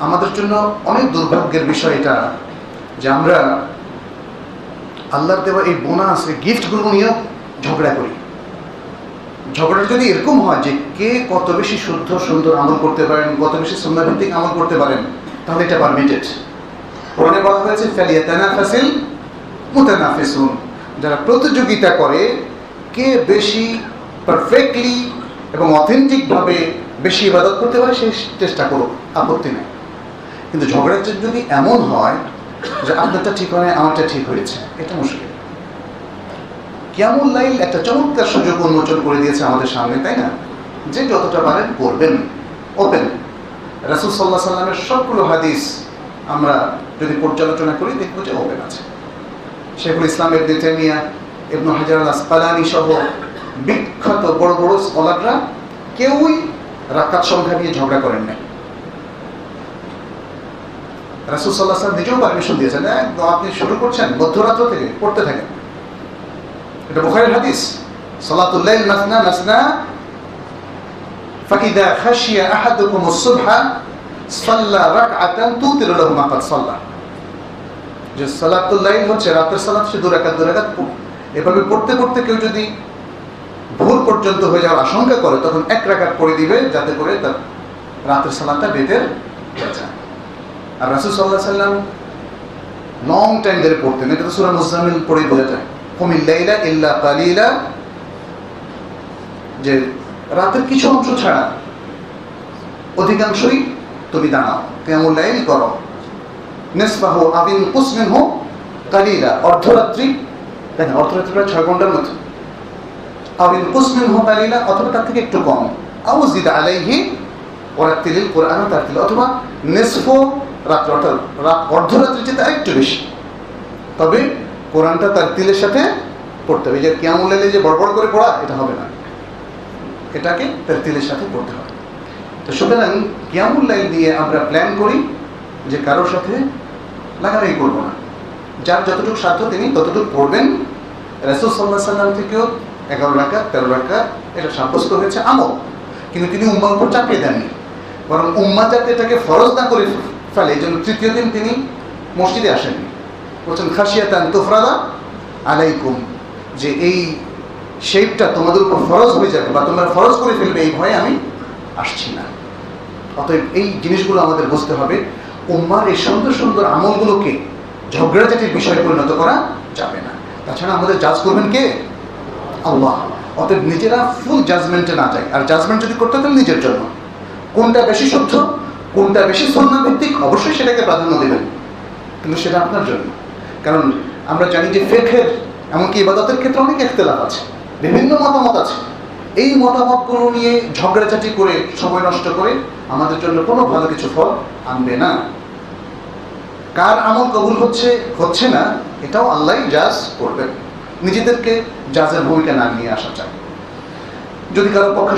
আমাদের জন্য অনেক দুর্ভাগ্যের বিষয় এটা যে আমরা আল্লাহর দেওয়া এই বোনাস এই গিফটগুলো নিয়েও ঝগড়া করি। ঝগড়াটা যদি এরকম হয় যে কে কত বেশি শুদ্ধ, সুন্দর আমল করতে পারেন, কত বেশি সুন্দরভিত্তিক আমল করতে পারেন, তাহলে এটা পারমিটেড কোরআনে বলা হয়েছে ফেলিয়া তানাফাসিল মুতানাফিসুন। যারা প্রতিযোগিতা করে, কে বেশি পারফেক্টলি এবং অথেন্টিকভাবে বেশি ইবাদত করতে পারে সেই চেষ্টা করুক, আপত্তি নেই। কিন্তু ঝগড়াটা যদি এমন হয় যে আপনারটা ঠিক হয় আমারটা ঠিক হয়েছে, এটা মুশকিল। কেমন লাইল একটা চমৎকার সুযোগ উন্মোচন করে দিয়েছে আমাদের সামনে, তাই না? যে যতটা পারেন করবেন ওপেন রাসুল সাল্লাহ সাল্লামের সবগুলো হাদিস আমরা যদি পর্যালোচনা করি, দেখব যে ওপেন আছে। শেখুল ইসলামের তাইমিয়া, ইবনু হাজার আল আসকালানি সহ বিখ্যাত বড় বড় স্কলাররা কেউই রাকাত সংখ্যা নিয়ে ঝগড়া করেন নাই। রাসুল সাল্লাহ সাল্লাম নিজেও পারমিশন দিয়েছেন একদম আপনি শুরু করছেন মধ্যরাত্র থেকে পড়তে থাকেন এটা বুখারীর হাদিস সালাতুল্লাইল মাসনা মাসনা فإذا خشي أحدكم الصبح صلى ركعة توتر له ما قد صلى যে সালাতুল লাইল হচ্ছে রাতের সালাত সে দু রাকাত দু রাকাত পড়- এভাবে পড়তে পড়তে কেউ যদি ভোর পর্যন্ত হয়ে যাওয়ার আশঙ্কা করে তখন এক রাকাত পড়ে দিবে যাতে করে তার রাতের সালাতটা বেতের হয়ে যায় আর রাসুল সাল্লাহ সাল্লাম লং টাইম ধরে পড়তেন। এটা তো সুরা মুজামিল পড়েই বোঝা যায়। কমিল্লাইলা ইল্লা কালিলা। যে রাতের কিছু অংশ ছাড়া অধিকাংশই তুমি দাঁড়াও কেমন লাইল করো। নেসবাহ আবিন কুসমিন হোক কালিলা। অর্ধরাত্রি দেখেন অর্ধরাত্রি প্রায় ছয় ঘণ্টার মতো। আবিন কুসমিন হোক কালিলা, অথবা তার থেকে একটু কম। আউজিদ আলাইহি ওরাত্তিলিল কোরআন তারতিল অথবা নেসফ রাত্র, অর্থাৎ রাত অর্ধরাত্রি যেতে আরেকটু বেশি। তবে কোরআনটা তার তিলের সাথে পড়তে হবে। যে কেমন লাইলে যে বড় করে পড়া, এটা হবে না। এটাকে তার তিলের সাথে পড়তে হবে। তো সুতরাং কিয়ামুল লাইল দিয়ে আমরা প্ল্যান করি যে কারোর সাথে লাগালাগি করব না। যার যতটুকু সাধ্য তিনি ততটুকু পড়বেন। রাসুল সাল্লাহ সাল্লাম থেকেও এগারো রাখা তেরো রাখা এটা সাব্যস্ত হয়েছে আমল। কিন্তু তিনি উম্মার উপর চাপিয়ে দেননি। বরং উম্মা যাতে এটাকে ফরজ না করে ফেলে। এই জন্য তৃতীয় দিন তিনি মসজিদে আসেননি বলছেন খাসিয়াতান তুফরাদা আলাইকুম। যে এই শেপটা তোমাদের উপর ফরজ হয়ে যাবে বা তোমরা ফরজ করে ফেলবে, এই ভয়ে আমি আসছি না। অতএব এই জিনিসগুলো আমাদের বুঝতে হবে। উম্মার এই সুন্দর সুন্দর আমলগুলোকে ঝগড়াঝাটির বিষয়ে পরিণত করা যাবে না। তাছাড়া আমাদের জাজ করবেন কে? আল্লাহ। অতএব নিজেরা ফুল জাজমেন্টে না যায় আর জাজমেন্ট যদি করতে তাহলে নিজের জন্য। কোনটা বেশি শুদ্ধ? কোনটা বেশি সন্না ভিত্তিক অবশ্যই সেটাকে প্রাধান্য দেবেন। কিন্তু সেটা আপনার জন্য। কারণ আমরা জানি যে ফেকের এমনকি ইবাদতের ক্ষেত্রে অনেক একতলাফ আছে। বিভিন্ন মতামত আছে। এই মতামতগুলো নিয়ে ঝগড়াঝাটি করে, সময় নষ্ট করে আমাদের জন্য কোনো ভালো কিছু ফল আনবে না। কার আমল কবুল হচ্ছে হচ্ছে না, এটাও আল্লাহ জাজ করবেন। নিজেদেরকে জাজের ভূমিকা না নিয়ে আসা চাই। যদি কারও পক্ষে